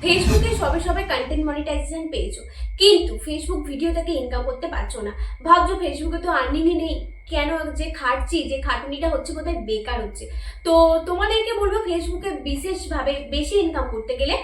Page ফেসবুকে সবে সবে কন্টেন্ট মনিটাইজেশন পেয়েছ। কিন্তু ফেসবুক ভিডিও থেকে ইনকাম করতে পারছ না। ভাবছ ফেসবুকে তো আর্নিংই নেই। কেন যে খাটছি, যে খাটুনিটা হচ্ছে কোথায় বেকার হচ্ছে। তো তোমাদেরকে বলব ফেসবুকে বিশেষভাবে বেশি ইনকাম করতে গেলে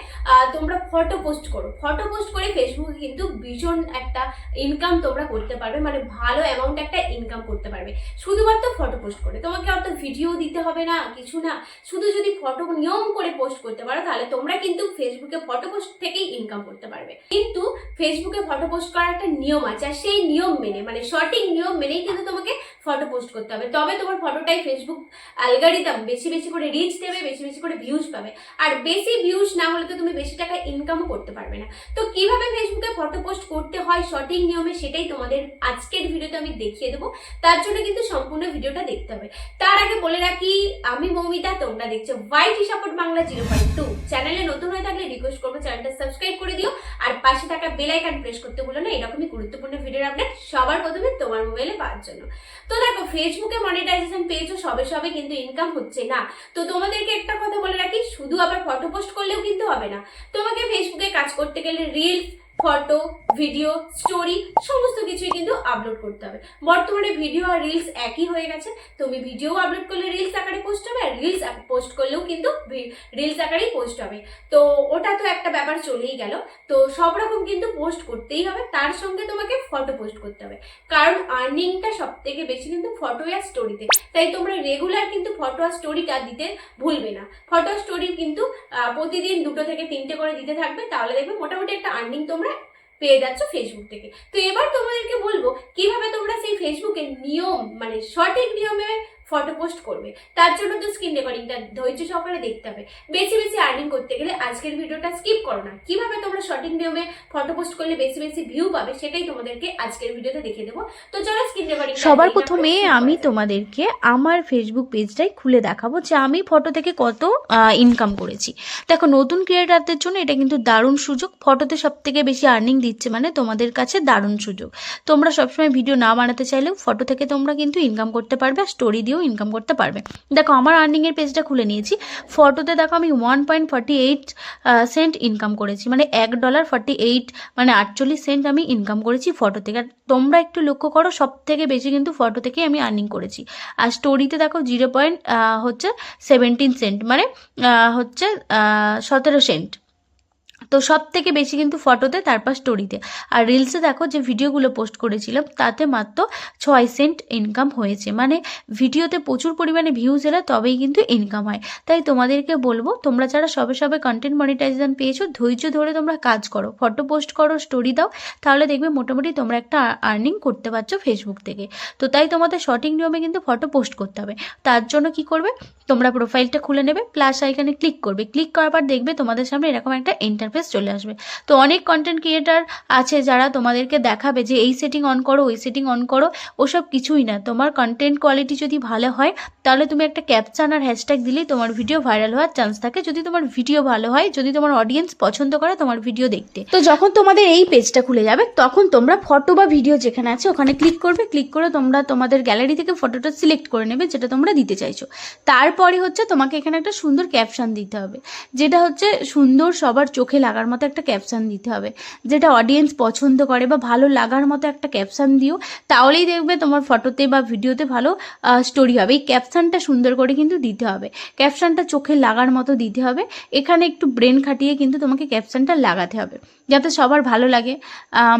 তোমরা ফটো পোস্ট করো। ফটো পোস্ট করে ফেসবুকে কিন্তু ভীষণ একটা ইনকাম তোমরা করতে পারবে। মানে ভালো অ্যামাউন্ট একটা ইনকাম করতে পারবে। শুধুমাত্র ফটো পোস্ট করে। তোমাকে অত ভিডিও দিতে হবে না, কিছু না। শুধু যদি ফটো নিয়ম করে পোস্ট করতে পারো, তাহলে তোমরা কিন্তু ফেসবুকে ফটো পোস্ট থেকেই ইনকাম করতে পারবে। কিন্তু ফেসবুকে ফটো পোস্ট করার একটা নিয়ম আছে, আর সেই নিয়ম মেনে মানে সঠিক নিয়ম মেনেই কিন্তু তোমাকে ফটো পোস্ট করতে হবে। তবে তোমার ফটোটাই ফেসবুক অ্যালগারিদম বেশি বেশি করে রিচ দেবে, বেশি বেশি করে ভিউজ পাবে। আর বেশি ভিউজ না হলে তো তুমি বেশি টাকা ইনকামও করতে পারবে না। তো কীভাবে ফেসবুকে ফটো পোস্ট করতে হয়, সঠিক নিয়মে সেটাই তোমাদের আজকের ভিডিওতে আমি দেখিয়ে দেবো। তার জন্য কিন্তু সম্পূর্ণ ভিডিওটা দেখতে হবে। তার আগে বলে রাখি, আমি মৌমিতা, তোমরা দেখছ YT support Bangla zero point two চ্যানেলে নতুন হয়ে থাকলে রিকোয়েস্ট করব, চ্যানেলটা সাবস্ক্রাইব করে দিও। আর পাশে থাকা বেল আইকন প্রেস করতে বলো না, এরকমই গুরুত্বপূর্ণ ভিডিওর আপডেট সবার প্রথমে তোমার মোবাইলে পাওয়ার জন্য। তো দেখো ফেসবুকে মনিটাইজেশন পেয়েছ সবে সবে কিন্তু ইনকাম হচ্ছে না। তো তোমাদেরকে একটা কথা বলে রাখি, শুধু আবার ফটো পোস্ট করলেও কিন্তু হবে না। তোমাকে ফেসবুকে কাজ করতে গেলে রিলস ফটো ভিডিও স্টোরি সমস্ত কিছুই কিন্তু আপলোড করতে হবে। বর্তমানে ভিডিও আর রিলস একই হয়ে গেছে। তুমি ভিডিও আপলোড করলে রিলস আকারে পোস্ট হবে আর রিলস পোস্ট করলেও কিন্তু রিলস আকারেই পোস্ট হবে। তো ওটা তো একটা ব্যাপার চলেই গেল। তো সব রকম কিন্তু পোস্ট করতেই হবে। তার সঙ্গে তোমাকে ফটো পোস্ট করতে হবে। কারণ আর্নিংটা সব থেকে বেশি কিন্তু ফটো আর স্টোরিতে তাই তোমরা রেগুলার কিন্তু ফটো আর স্টোরিটা দিতে ভুলবে না। ফটো আর স্টোরি কিন্তু প্রতিদিন দুটো থেকে তিনটে করে দিতে থাকবে। তাহলে দেখবে মোটামুটি একটা আর্নিং তোমরা পেয়ে যাচ্ছ ফেসবুক থেকে। তো এবার তোমাদেরকে বলব, কীভাবে তোমরা সেই ফেসবুকের নিয়ম মানে সঠিক নিয়মে ফটো পোস্ট করবে। তার জন্য তো স্ক্রিন রেকর্ডিংটা ধৈর্য সহকারে দেখতে হবে। বেশি বেশি আর্নিং করতে গেলে আজকের ভিডিওটা স্কিপ করো না। কীভাবে তোমরা সঠিক নিয়মে ফটো পোস্ট করলে বেশি বেশি ভিউ পাবে সেটাই তোমাদেরকে আজকের ভিডিওতে দেখে দেবো। তো চলো স্ক্রিন রেকর্ডিং সবার প্রথমে আমি তোমাদেরকে আমার ফেসবুক পেজটাই খুলে দেখাবো যে আমি ফটো থেকে কত ইনকাম করেছি। দেখো নতুন ক্রিয়েটারদের জন্য এটা কিন্তু দারুণ সুযোগ। ফটোতে সব থেকে বেশি আর্নিং দিচ্ছে মানে তোমাদের কাছে দারুণ সুযোগ। তোমরা সবসময় ভিডিও না বানাতে চাইলেও ফটো থেকে তোমরা কিন্তু ইনকাম করতে পারবে। আর স্টোরি দিয়েও ইনকাম করতে পারবে। দেখো, আমার আর্নিংয়ের পেজটা খুলে নিয়েছি। ফটোতে দেখো আমি one point forty eight cent income করেছি। মানে এক ডলার ফর্টি এইট মানে আটচল্লিশ সেন্ট আমি ইনকাম করেছি ফটো থেকে। আর তোমরা একটু লক্ষ্য করো সব থেকে বেশি কিন্তু ফটো থেকে আমি আর্নিং করেছি। আর স্টোরিতে দেখো জিরো পয়েন্ট হচ্ছে সেভেন্টিন সেন্ট মানে হচ্ছে সতেরো সেন্ট তো সব থেকে বেশি কিন্তু ফটোতে তারপর স্টোরিতে আর রিলসে দেখো যে ভিডিওগুলো পোস্ট করেছিলাম, তাতে মাত্র ছয় সেন্ট ইনকাম হয়েছে। মানে ভিডিওতে প্রচুর পরিমাণে ভিউজ এলে তবেই কিন্তু ইনকাম হয়। তাই তোমাদেরকে বলব, তোমরা যারা সবে সবে কন্টেন্ট মনিটাইজেশন পেয়েছ, ধৈর্য ধরে তোমরা কাজ করো। ফটো পোস্ট করো স্টোরি দাও, তাহলে দেখবে মোটামুটি তোমরা একটা আর্নিং করতে পারছ ফেসবুক থেকে। তো তাই তোমাদের সঠিক নিয়মে কিন্তু ফটো পোস্ট করতে হবে। তার জন্য কি করবে? তোমরা প্রোফাইলটা খুলে নেবে প্লাস আইকানে ক্লিক করবে। ক্লিক করার পর দেখবে তোমাদের সামনে এরকম একটা ইন্টারফেস চলে আসবে। তো অনেক কন্টেন্ট ক্রিয়েটার আছে যারা তোমাদেরকে দেখাবে যে এই সেটিং অন করো, ওই সেটিং অন করো, ওসব কিছুই না। তোমার কন্টেন্ট কোয়ালিটি যদি ভালো হয়, তাহলে তুমি একটা ক্যাপচান আর হ্যাশট্যাগ দিলেই তোমার ভিডিও ভাইরাল হওয়ার চান্স থাকে। যদি তোমার ভিডিও ভালো হয়, যদি তোমার অডিয়েন্স পছন্দ করে, তোমার ভিডিও দেখতে। তো যখন তোমাদের এই পেজটা খুলে যাবে, তখন তোমরা ফটো বা ভিডিও যেখানে আছে, ওখানে ক্লিক করবে। ক্লিক করে তোমরা তোমাদের গ্যালারি থেকে ফটোটা সিলেক্ট করে নেবে, যেটা তোমরা দিতে চাইছো। তারপরে হচ্ছে তোমাকে এখানে একটা সুন্দর ক্যাপশন দিতে হবে, যেটা হচ্ছে সুন্দর সবার চোখে লাগার মতো একটা ক্যাপশন দিতে হবে। যেটা অডিয়েন্স পছন্দ করে বা ভালো লাগার মতো একটা ক্যাপশন দিও, তাহলেই দেখবে তোমার ফটোতে বা ভিডিওতে ভালো স্টোরি হবে। এই ক্যাপশনটা সুন্দর করে কিন্তু দিতে হবে। ক্যাপশনটা চোখে লাগার মতো দিতে হবে। এখানে একটু ব্রেন খাটিয়ে কিন্তু তোমাকে ক্যাপশনটা লাগাতে হবে। যাতে সবার ভালো লাগে।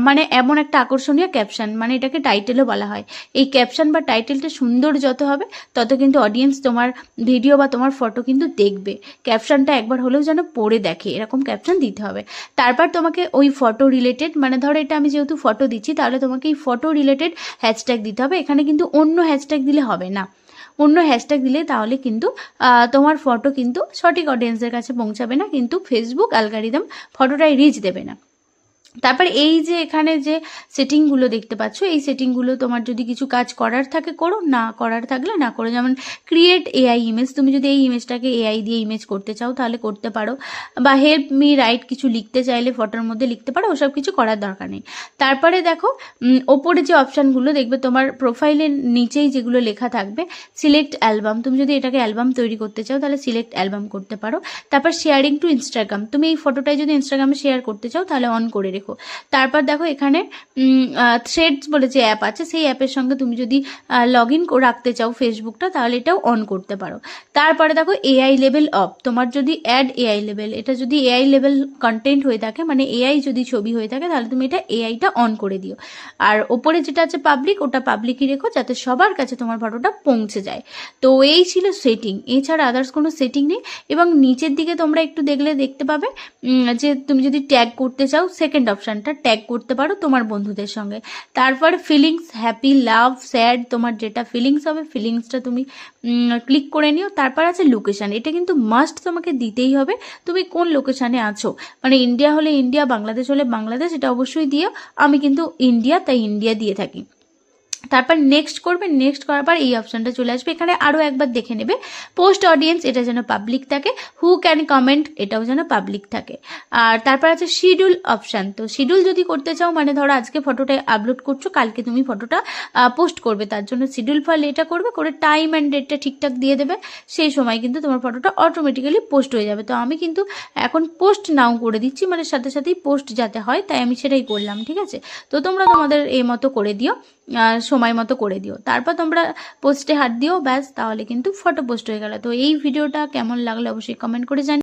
মানে এমন একটা আকর্ষণীয় ক্যাপশন মানে এটাকে টাইটেলও বলা হয়। এই ক্যাপশন বা টাইটেলটা সুন্দর যত হবে, তত কিন্তু অডিয়েন্স তোমার ভিডিও বা তোমার ফটো কিন্তু দেখবে। ক্যাপশনটা একবার হলেও যেন পড়ে দেখে। এরকম ক্যাপশন দিতে হবে। তারপর তোমাকে ওই ফটো রিলেটেড মানে ধরো এটা আমি যেহেতু ফটো দিচ্ছি, তাহলে তোমাকে এই ফটো রিলেটেড হ্যাশট্যাগ দিতে হবে। এখানে কিন্তু অন্য হ্যাশট্যাগ দিলে হবে না। অন্য হ্যাশট্যাগ দিলে তাহলে কিন্তু তোমার ফটো কিন্তু সঠিক অডিয়েন্সের কাছে পৌঁছাবে না, কিন্তু ফেসবুক অ্যালগারিদম ফটোটাই রিচ দেবে না। তারপর এই যে এখানে যে সেটিংগুলো দেখতে পাচ্ছ, এই সেটিংগুলো তোমার যদি কিছু কাজ করার থাকে করো, না করার থাকলে না করো। যেমন ক্রিয়েট এআই ইমেজ তুমি যদি এই ইমেজটাকে এআই দিয়ে ইমেজ করতে চাও তাহলে করতে পারো। বা হেল্প মি রাইট কিছু লিখতে চাইলে ফটোর মধ্যে লিখতে পারো, ওসব কিছু করার দরকার নেই। তারপরে দেখো ওপরে যে অপশানগুলো দেখবে তোমার প্রোফাইলের নিচেই যেগুলো লেখা থাকবে সিলেক্ট অ্যালবাম তুমি যদি এটাকে অ্যালবাম তৈরি করতে চাও তাহলে সিলেক্ট অ্যালবাম করতে পারো। তারপর শেয়ারিং টু ইনস্টাগ্রাম তুমি এই ফটোটাই যদি ইনস্টাগ্রামে শেয়ার করতে চাও তাহলে অন করে রেখো। তারপর দেখো এখানে থ্রেডস বলে যে অ্যাপ আছে, সেই অ্যাপের সঙ্গে তুমি যদি লগ ইন রাখতে চাও ফেসবুকটা তাহলে এটাও অন করতে পারো। তারপরে দেখো এআই লেভেল অফ তোমার যদি অ্যাড এআই লেভেল এটা যদি এআই লেভেল কন্টেন্ট হয়ে থাকে মানে এআই যদি ছবি হয়ে থাকে, তাহলে তুমি এটা এআইটা অন করে দিও। আর ওপরে যেটা আছে পাবলিক ওটা পাবলিকই রেখো, যাতে সবার কাছে তোমার ফটোটা পৌঁছে যায়। তো এই ছিল সেটিং এছাড়া আদার্স কোনো সেটিং নেই। এবং নিচের দিকে তোমরা একটু দেখলে দেখতে পাবে যে তুমি যদি ট্যাগ করতে চাও সেকেন্ড অপশানটা ট্যাগ করতে পারো তোমার বন্ধুদের সঙ্গে। তারপর ফিলিংস হ্যাপি লাভ স্যাড তোমার যেটা ফিলিংস হবে ফিলিংসটা তুমি ক্লিক করে নিও। তারপর আছে লোকেশান এটা কিন্তু মাস্ট তোমাকে দিতেই হবে। তুমি কোন লোকেশানে আছো? মানে ইন্ডিয়া হলে ইন্ডিয়া বাংলাদেশ হলে বাংলাদেশ এটা অবশ্যই দিও। আমি কিন্তু ইন্ডিয়া তাই ইন্ডিয়া দিয়ে থাকি। তারপর নেক্সট করবে নেক্সট করার পর এই অপশানটা চলে আসবে। এখানে আরও একবার দেখে নেবে পোস্ট অডিয়েন্স এটা যেন পাবলিক থাকে হু ক্যান কমেন্ট এটাও যেন পাবলিক থাকে। আর তারপর আছে শিডিউল অপশান তো শিডিউল যদি করতে চাও মানে ধরো আজকে ফটোটা আপলোড করছ, কালকে তুমি ফটোটা পোস্ট করবে, তার জন্য শিডিউল ফল এটা করবে, করে টাইম অ্যান্ড ডেটটা ঠিকঠাক দিয়ে দেবে, সেই সময় কিন্তু তোমার ফটোটা অটোমেটিক্যালি পোস্ট হয়ে যাবে। তো আমি কিন্তু এখন পোস্ট নাও করে দিচ্ছি মানে সাথে সাথেই পোস্ট যাতে হয়, তাই আমি সেটাই করলাম, ঠিক আছে? তো তোমরা তোমাদের এই মতো করে দিও। সময় মতো করে দিও। তারপর তোমরা পোস্টে হাত দিও, ব্যাস, তাহলে কিন্তু ফটো পোস্ট হয়ে গেল। তো এই ভিডিওটা কেমন লাগল অবশ্যই কমেন্ট করে জানি